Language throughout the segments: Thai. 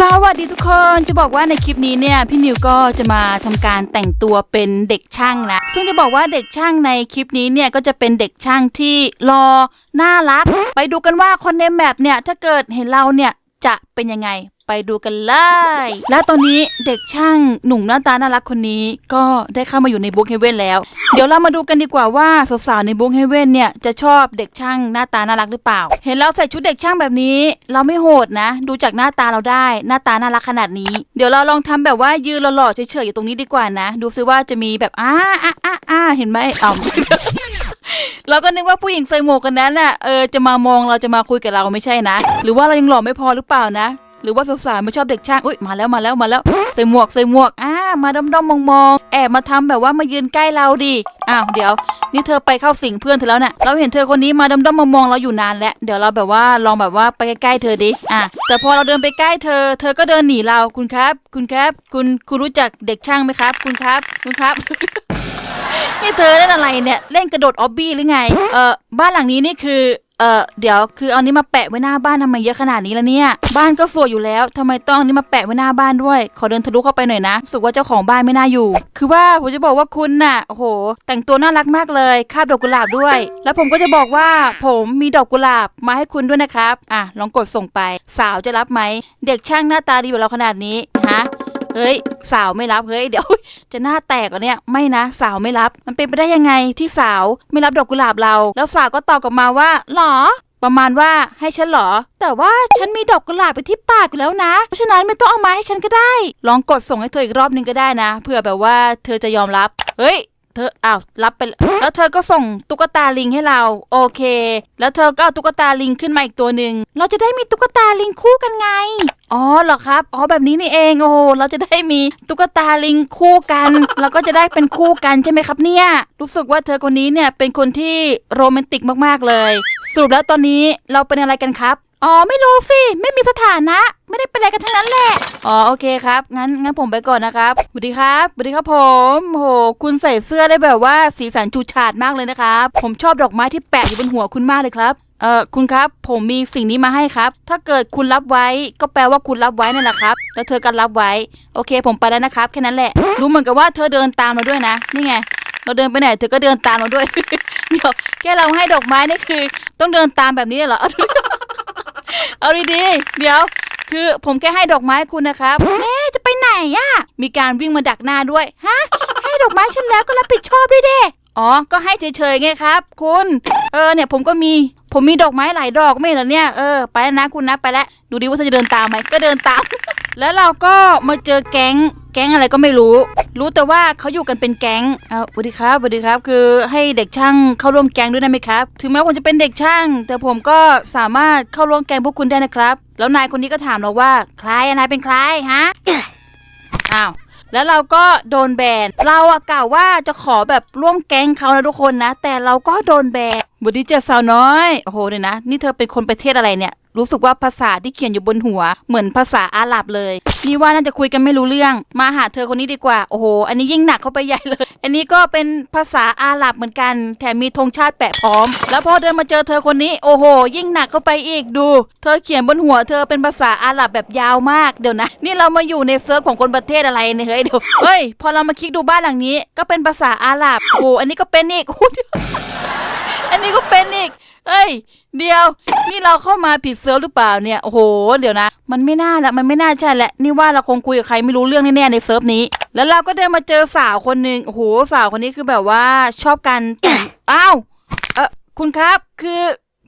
สวัสดีทุกคนจะบอกว่าในคลิปนี้เนี่ยพี่นิวก็จะมาทำการแต่งตัวเป็นเด็กช่างนะซึ่งจะบอกว่าเด็กช่างในคลิปนี้เนี่ยก็จะเป็นเด็กช่างที่รอน่ารัก ไปดูกันว่าคนในแมปเนี่ยถ้าเกิดเห็นเราเนี่ยจะเป็นยังไง ไปดูกันเลยและตอนนี้เด็กช่างหนุ่มหน้าตาน่ารักคนนี้ ก็ได้เข้ามาอยู่ในบุ๊กเฮเว่นแล้ว เดี๋ยวเรามาดูกันดีกว่าว่าสาวๆในบุ๊กเฮเว่นเนี่ยจะชอบเด็กช่างหน้าตาน่ารักหรือเปล่า เห็นเราใส่ชุดเด็กช่างแบบนี้ เราไม่โหดนะ ดูจากหน้าตาเราได้หน้าตาน่ารักขนาดนี้ เดี๋ยวเราลองทำแบบว่ายืนหล่อๆเฉยๆอยู่ตรงนี้ดีกว่านะ ดูซิว่าจะมีแบบอ้าอ้าอ้าอ้าเห็นไหมอ๋อเราก็นึกว่าผู้หญิงใส่หมวกกันนั้นน่ะเออจะมามองเราจะมาคุยกับเราไม่ใช่นะ หรือว่าเรายังหล่อไม่พอหรือเปล่านะ หรือว่าสาวๆไม่ชอบเด็กช่างอุ้ยมาแล้วมาแล้วมาแล้วใส่หมวกใส่หมวกอ่ามาด้อมๆมองๆแอบมาทำแบบว่ามายืนใกล้เราดิอ้าวเดี๋ยว นี่เธอไปเข้าสิงเพื่อนเธอแล้วน่ะเราเห็นเธอคนนี้มาด้อมๆมองๆเราอยู่นานแล้วเดี๋ยวเราแบบว่าลองแบบว่าไปใกล้ๆเธอดิอะแต่พอเราเดินไปใกล้เธอ เธอก็เดินหนีเราคุณครับ คุณครับ คุณคุณรู้จักเด็กช่างไหมครับ คุณครับคุณครับนี่เธอเล่นอะไรเนี่ยเล่นกระโดดออบบี้หรือไงเออบ้านหลังนี้นี่คือ เออเดี๋ยวคือเอานี้มาแปะไว้หน้าบ้านทำไมเยอะขนาดนี้ละเนี่ย บ้านก็สวยอยู่แล้วทำไมต้องนี้มาแปะไว้หน้าบ้านด้วย ขอเดินทะลุเข้าไปหน่อยนะรู้สึกว่าเจ้าของบ้านไม่น่าอยู่ คือว่าผมจะบอกว่าคุณน่ะโอ้โห แต่งตัวน่ารักมากเลยคาบดอกกุหลาบด้วย แล้วผมก็จะบอกว่าผมมีดอกกุหลาบมาให้คุณด้วยนะครับ อะลองกดส่งไป สาวจะรับไหมเด็กช่างหน้าตาดีแบบเราขนาดนี้ฮะ เฮ้ย สาวไม่รับเฮ้ยเดี๋ยว จะหน้าแตกอะเนี่ยไม่นะสาวไม่รับ มันเป็นไปได้ยังไงที่สาวไม่รับดอกกุหลาบเรา แล้วสาวก็ตอบกลับมาว่าหรอประมาณว่าให้ฉันหรอ แต่ว่าฉันมีดอกกุหลาบไปที่ปากอยู่แล้วนะ เพราะฉะนั้นไม่ต้องเอามาให้ฉันก็ได้ ลองกดส่งให้เธออีกรอบนึงก็ได้นะเผื่อแบบว่าเธอจะยอมรับ เฮ้ย เธออ้าวรับไปแล้วแล้วเธอก็ส่งตุ๊กตาลิงให้เรา โอเค แล้วเธอก็เอาตุ๊กตาลิงขึ้นมาอีกตัวหนึ่งเราจะได้มีตุ๊กตาลิงคู่กันไงอ๋อเหรอครับอ๋อแบบนี้นี่เองโอ้โหเราจะได้มีตุ๊กตาลิงคู่กันเราก็จะได้เป็นคู่กันใช่ไหมครับเนี่ยรู้สึกว่าเธอคนนี้เนี่ยเป็นคนที่โรแมนติกมากๆเลยสรุปแล้วตอนนี้เราเป็นอะไรกันครับ อ๋อไม่รู้สิ ไม่มีสถานะ ไม่ได้เป็นอะไรกันทั้งนั้นแหละ อ๋อโอเคครับ งั้นงั้นผมไปก่อนนะครับสวัสดีครับสวัสดีครับผมโหคุณใส่เสื้อได้แบบว่าสีสันชูชาดมากเลยนะครับ ผมชอบดอกไม้ที่แปะอยู่บนหัวคุณมากเลยครับ เออคุณครับผมมีสิ่งนี้มาให้ครับ ถ้าเกิดคุณรับไว้ก็แปลว่าคุณรับไว้นั่นแหละครับ แล้วเธอก็รับไว้ โอเค ผมไปแล้วนะครับแค่นั้นแหละ รู้เหมือนกับว่าเธอเดินตามเราด้วยนะ นี่ไง เราเดินไปไหนเธอก็เดินตามเราด้วย เดี๋ยวแค่เราให้ดอกไม้นี่คือ ต้องเดินตามแบบนี้เหรอ เอาดีๆ เดี๋ยว คือผมแค่ให้ดอกไม้คุณนะครับแม่จะไปไหนอะมีการวิ่งมาดักหน้าด้วย ฮะ ให้ดอกไม้ฉันแล้วก็รับผิดชอบด้วยเด้อ๋อ ก็ให้เฉยๆไงครับ คุณ เออ เนี่ยผมก็มี ผมมีดอกไม้หลายดอกไม่เหรอเนี่ย เออ ไปแล้วนะคุณนะ ไปแล้ว ดูดิว่าเธอจะเดินตามไหม ก็เดินตาม แล้วเราก็มาเจอแก๊ง แก๊งอะไรก็ไม่รู้ รู้แต่ว่าเขาอยู่กันเป็นแก๊งเอาสวัสดีครับสวัสดีครับ คือให้เด็กช่างเข้าร่วมแก๊งด้วยได้ไหมครับ ถึงแม้ผมจะเป็นเด็กช่าง แต่ผมก็สามารถเข้าร่วมแก๊งพวกคุณได้นะครับ แล้วนายคนนี้ก็ถามเราว่าใครนายเป็นใครฮะอ้าวแล้วเราก็โดนแบน เราอะกล่าวว่าจะขอแบบร่วมแก๊งเขานะทุกคนนะ แต่เราก็โดนแบนบุดีเจสาวน้อย โอ้โหเนี่ยนะ นี่เธอเป็นคนประเทศอะไรเนี่ย รู้สึกว่าภาษาที่เขียนอยู่บนหัว เหมือนภาษาอาหรับเลย นี่ว่าน่าจะคุยกันไม่รู้เรื่อง มาหาเธอคนนี้ดีกว่า โอ้โห อันนี้ยิ่งหนักเข้าไปใหญ่เลย อันนี้ก็เป็นภาษาอาหรับเหมือนกัน แถมมีธงชาติแปะพร้อม แล้วพอเดินมาเจอเธอคนนี้ โอ้โห ยิ่งหนักเข้าไปอีกดู เธอเขียนบนหัวเธอเป็นภาษาอาหรับแบบยาวมากเดี๋ยวนะ นี่เรามาอยู่ในเซิร์ฟของคนประเทศอะไรเนี่ยเฮ้ยเดี๋ยวเฮ้ย พอเรามาคลิกดูบ้านหลังนี้ ก็เป็นภาษาอาหรับ โอ้โห อันนี้ก็เป็นอีก อันนี้ก็เป็นอีก เอ้ย เดียว นี่เราเข้ามาผิดเซิร์ฟหรือเปล่าเนี่ย โอ้โห เดี๋ยวนะ มันไม่น่าละ มันไม่น่าใช่แหละ นี่ว่าเราคงคุยกับใครไม่รู้เรื่องแน่ๆในเซิร์ฟนี้ แล้วเราก็เดินมาเจอสาวคนหนึ่งโอ้โห สาวคนนี้คือแบบว่าชอบกันอ้าว เออคุณครับ คือ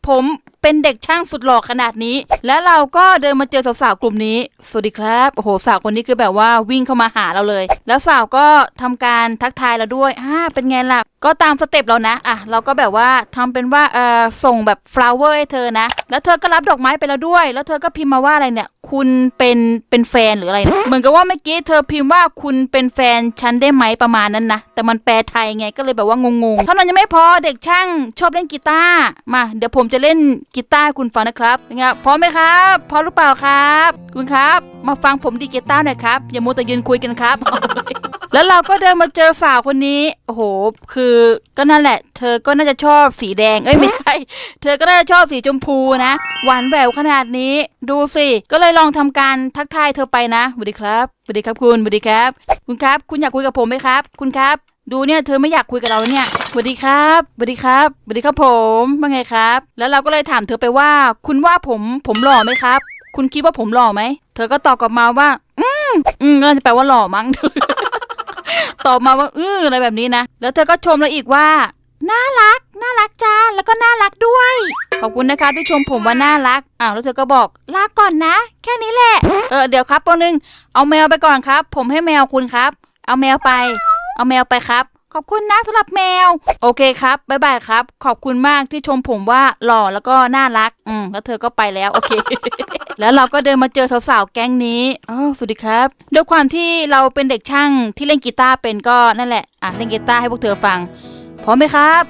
ผม เป็นเด็กช่างสุดหล่อขนาดนี้ แล้วเราก็เดินมาเจอสาวๆกลุ่มนี้ สวัสดีครับ โอ้โหสาวคนนี้คือแบบว่าวิ่งเข้ามาหาเราเลย แล้วสาวก็ทำการทักทายเราด้วยอ่าเป็นไงล่ะ ก็ตามสเต็ปเรานะอะเราก็แบบว่าทำเป็นว่าเออส่งแบบ flower ให้เธอนะ แล้วเธอก็รับดอกไม้ไปแล้วด้วย แล้วเธอก็พิมพ์มาว่าอะไรเนี่ยคุณเป็นเป็นแฟนหรืออะไรนะเหมือนกับว่าเมื่อกี้เธอพิมพ์ว่าคุณเป็นแฟนฉันได้ไหมประมาณนั้นนะแต่มันแปลไทยไงก็เลยแบบว่างงๆเท่านั้นยังไม่พอเด็กช่างชอบเล่นกีตาร์มา เดี๋ยวผมจะเล่นกีตาร์ให้คุณฟังนะครับเป็นไงพร้อมไหมครับพร้อมหรือเปล่าครับ คุณครับ มาฟังผมดีกีตาร์หน่อยครับอย่ามัวแต่ยืนคุยกันครับ แล้วเราก็เดินมาเจอสาวคนนี้โอ้โหคือก็นั่นแหละ เธอก็น่าจะชอบสีแดงเอ้ยไม่ใช่ เธอก็น่าจะชอบสีชมพูนะ หวานแหววขนาดนี้ ดูสิก็เลยลองทำการทักทายเธอไปนะสวัสดีครับสวัสดีครับคุณสวัสดีครับ คุณครับ คุณอยากคุยกับผมไหมครับ คุณครับ ดูเนี่ยเธอไม่อยากคุยกับเราแล้วเนี่ยสวัสดีครับสวัสดีครับสวัสดีครับผมว่าไงครับ แล้วเราก็เลยถามเธอไปว่า คุณว่าผมผมหล่อไหมครับ คุณคิดว่าผมหล่อไหม เธอก็ตอบกลับมาว่า อืมอืมก็จะแปลว่าหล่อมั้งตอบมาว่าอื้ออะไรแบบนี้นะ แล้วเธอก็ชมเราอีกว่า น่ารัก น่ารักจ้า แล้วก็น่ารักด้วย ขอบคุณนะคะที่ชมผมว่าน่ารัก อ้าวแล้วเธอก็บอกลาก่อนนะ แค่นี้แหละ เออเดี๋ยวครับปนึง เอาแมวไปก่อนครับ ผมให้แมวคุณครับ เอาแมวไป เอาแมวไปครับ ขอบคุณนะสำหรับแมว โอเคครับบ๊ายบายครับ ขอบคุณมากที่ชมผมว่าหล่อแล้วก็น่ารัก อืมแล้วเธอก็ไปแล้วโอเค แล้วเราก็เดินมาเจอสาวๆแก๊งนี้อ๋อสวัสดีครับด้วยความที่เราเป็นเด็กช่างที่เล่นกีตาร์เป็นก็นั่นแหละอะเล่นกีตาร์ให้พวกเธอฟังพร้อมไหมครับ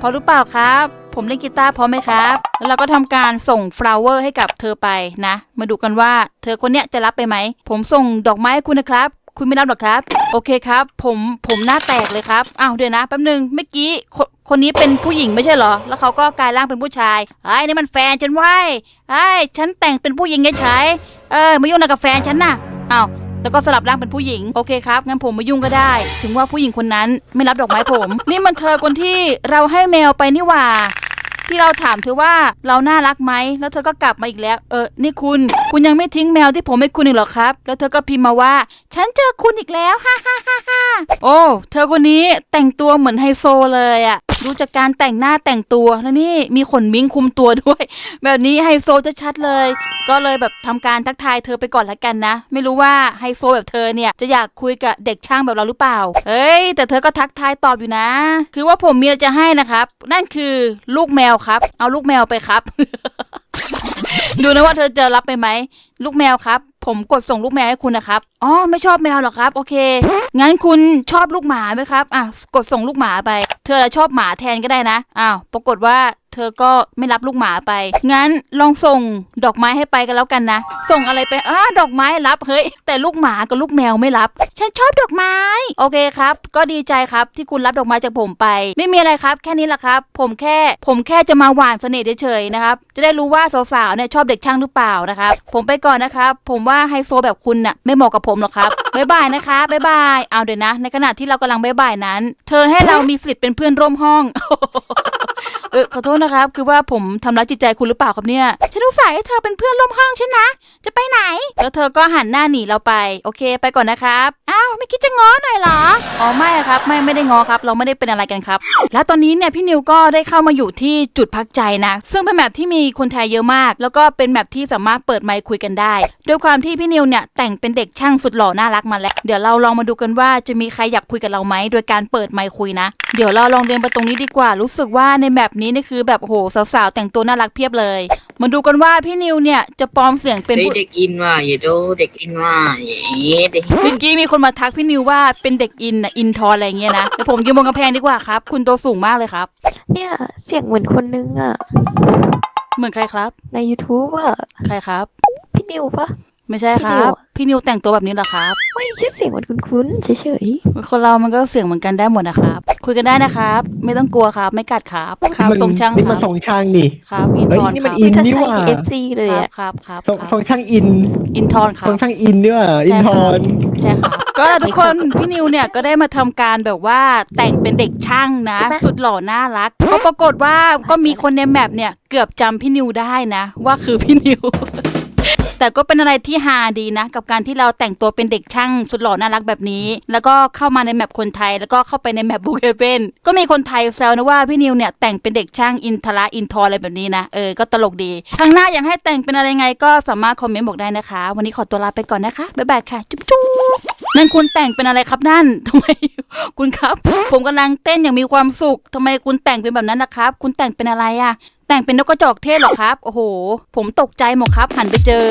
พร้อมหรือเปล่าครับผมเล่นกีตาร์พร้อมไหมครับ แล้วเราก็ทำการส่งฟลาวเวอร์ให้กับเธอไปนะ มาดูกันว่าเธอคนเนี้ยจะรับไปไหม ผมส่งดอกไม้ให้คุณนะครับ คุณไม่รับหรอกครับ โอเคครับ ผมผมหน้าแตกเลยครับอ้าวเดี๋ยวนะแป๊บนึงเมื่อกี้คนคนนี้เป็นผู้หญิงไม่ใช่เหรอ แล้วเขาก็กลายร่างเป็นผู้ชายไอ้นี่มันแฟนฉันไว้ยไอ้ฉันแต่งเป็นผู้หญิงเฉยเออมายุ่งอะไรกับแฟนฉันน่ะอ้าวแล้วก็สลับร่างเป็นผู้หญิง โอเคครับ งั้นผมไม่ยุ่งก็ได้ ถึงว่าผู้หญิงคนนั้นไม่รับดอกไม้ผม นี่มันเธอคนที่เราให้แมวไปนี่หว่า ที่เราถามเธอว่าเราน่ารักไหมแล้วเธอก็กลับมาอีกแล้ว เออ นี่คุณ คุณยังไม่ทิ้งแมวที่ผมให้คุณอีกหรอครับ แล้วเธอก็พิมพ์มาว่า ฉันเจอคุณอีกแล้วฮ่าฮ่าฮ่าโอ้ เธอคนนี้แต่งตัวเหมือนไฮโซเลยอะ ดูจากการแต่งหน้าแต่งตัวแล้วนี่มีขนมิ้งคุมตัวด้วย แบบนี้ไฮโซจะชัดๆเลย ก็เลยแบบทำการทักทายเธอไปก่อนละกันนะ ไม่รู้ว่าไฮโซแบบเธอเนี่ยจะอยากคุยกับเด็กช่างแบบเราหรือเปล่า เฮ้ย แต่เธอก็ทักทายตอบอยู่นะ คือว่าผมมีอะไรจะให้นะครับ นั่นคือลูกแมวครับ เอาลูกแมวไปครับ ดูนะว่าเธอจะรับไปไหมลูกแมวครับ ผมกดส่งลูกแมวให้คุณนะครับ อ๋อ ไม่ชอบแมวหรอครับ โอเค งั้นคุณชอบลูกหมาไหมครับ อะ กดส่งลูกหมาไป เธอชอบหมาแทนก็ได้นะ อ้าว ปรากฏว่า เธอก็ไม่รับลูกหมาไป งั้นลองส่งดอกไม้ให้ไปกันแล้วกันนะ ส่งอะไรไปอ้าดอกไม้รับ เฮ้ย แต่ลูกหมากับลูกแมวไม่รับ ฉันชอบดอกไม้ โอเคครับ ก็ดีใจครับที่คุณรับดอกไม้จากผมไป ไม่มีอะไรครับ แค่นี้แหละครับ ผมแค่ ผมแค่จะมาหวานเสน่ห์เฉยๆนะครับ จะได้รู้ว่าสาวๆ เนี่ยชอบเด็กช่างหรือเปล่านะครับ ผมไปก่อนนะครับ ผมว่าไฮโซแบบคุณน่ะไม่เหมาะกับผมหรอกครับบ๊ายบายนะคะบ๊ายบาย เอาเดี๋ยวนะ ในขณะที่เรากำลังบ๊ายบายนั้น เธอให้เรามีสิทธิ์เป็นเพื่อนร่วมห้อง เออขอโทษนะครับ คือว่าผมทำร้ายจิตใจคุณหรือเปล่าครับเนี่ย ฉันรู้สายให้เธอเป็นเพื่อนร่วมห้องฉันนะ จะไปไหน แล้วเธอก็หันหน้าหนีเราไป โอเค ไปก่อนนะครับ อ้าว ไม่คิดจะง้อหน่อยเหรอ อ๋อ ไม่อะครับ ไม่ ไม่ได้ง้อครับ เราไม่ได้เป็นอะไรกันครับ แล้วตอนนี้เนี่ยพี่นิวก็ได้เข้ามาอยู่ที่จุดพักใจนะ ซึ่งเป็นแมปที่มีคนไทยเยอะมาก แล้วก็เป็นแมปที่สามารถเปิดไมค์คุยกันได้ ด้วยความที่พี่นิวเนี่ยแต่งเป็นเด็กช่างสุดหล่อน่ารักมาแล้ว เดี๋ยวเราลองมาดูกันว่าจะมีใครอยากคุยกับเราไหมโดยการเปิดไมค์คุยนะ เดี๋ยวเราลองเดินไปตรงนี้ดีกว่า รู้สึกว่าในแมปนี้นี่คือแบบโอ้โหสาวๆแต่งตัวน่ารักเพียบเลย มาดูกันว่าพี่นิวเนี่ยจะปลอมเสียงเป็นเฮ้ยผู้เด็กอินว่ะอย่าดูเด็กอินว่ะเย้เด็กเมื่อกี้มีคนมาทักพี่นิวว่าเป็นเด็กอินนะอินทอนอะไรเงี้ยนะแต่ผมยืนบนกำแพงดีกว่าครับ คุณตัวสูงมากเลยครับ เนี่ยเสียงเหมือนคนนึงอะเหมือนใครครับ ใน YouTube อะใครครับ พี่นิวปะ ไม่ใช่ครัพี่นิบ ว พี่นิวแต่งตัวแบบนี้เหรอครับ ไม่ใช่เสียงเหมือนคุ้นๆเฉยคนเรามันก็เสียงเหมือนกันได้หมดนะครับ คุยกันได้นะครับ ไม่ต้องกลัวครับ ไม่กัดครับครับมันทรงช่างนี่คมัรันบทรงช่างนี่ ครับอินเฮ้ยทอนนี่คมันรับอิๆจะนี่ใช่หว่าใน FC เลยครับอะครับครับทรงครับทรงช่างอินอินทอนคทรัรบงช่างอินนี่หว่าอินทอนใช่ครับก็ทุกคนพี่นิวเนี่ยก็ได้มาทำการแบบว่าแต่งเป็นเด็กช่างนะ สุดหล่อน่ารักก็ปรากฏว่าก็มีคนในแมปเนี่ยเกือบจำพี่นิวได้นะ ว่าคือพี่นิว แต่ก็เป็นอะไรที่ฮาดีนะ กับการที่เราแต่งตัวเป็นเด็กช่างสุดหล่อน่ารักแบบนี้ แล้วก็เข้ามาในแมปคนไทย แล้วก็เข้าไปในแมปบุกเฮเวนก็มีคนไทยแซวนะว่าพี่นิวเนี่ยแต่งเป็นเด็กช่างอินทระอินทออะไรแบบนี้นะเออก็ตลกดีครั้งหน้าอยากให้แต่งเป็นอะไรไงก็สามารถคอมเมนต์บอกได้นะคะ วันนี้ขอตัวลาไปก่อนนะคะบ๊ายบายค่ะจุ๊บ นั่นคุณแต่งเป็นอะไรครับนั่นทำไมคุณครับ ผมกำลังเต้นอย่างมีความสุขทำไมคุณแต่งเป็นแบบนั้นนะครับ คุณแต่งเป็นอะไรอะแต่งเป็นนกกระจอกเทศหรอครับ โอ้โห ผมตกใจหมดครับ หันไปเจอ